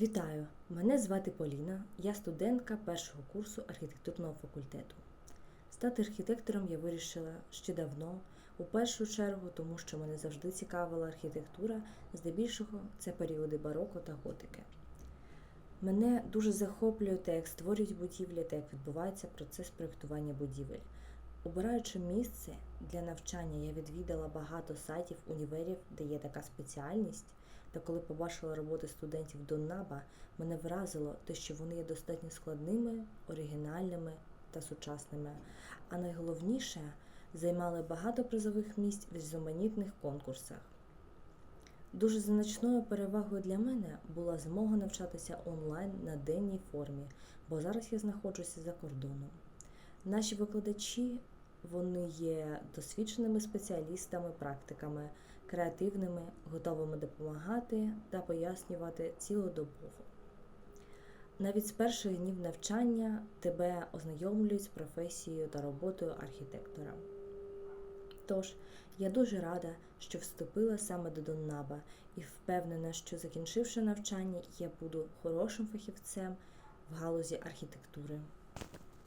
Вітаю! Мене звати Поліна, я студентка першого курсу архітектурного факультету. Стати архітектором я вирішила ще давно, у першу чергу, тому що мене завжди цікавила архітектура, здебільшого це періоди бароко та готики. Мене дуже захоплює те, як створюють будівлі та як відбувається процес проєктування будівель. Обираючи місце для навчання, я відвідала багато сайтів універів, де є така спеціальність. Та коли побачила роботи студентів Доннаба, мене вразило те, що вони є достатньо складними, оригінальними та сучасними. А найголовніше займали багато призових місць в різноманітних конкурсах. Дуже значною перевагою для мене була змога навчатися онлайн на денній формі, бо зараз я знаходжуся за кордоном. Наші викладачі вони є досвідченими спеціалістами, практиками, креативними, готовими допомагати та пояснювати цілодобово. Навіть з перших днів навчання тебе ознайомлюють з професією та роботою архітектора. Тож, я дуже рада, що вступила саме до Доннаба і впевнена, що закінчивши навчання, я буду хорошим фахівцем в галузі архітектури.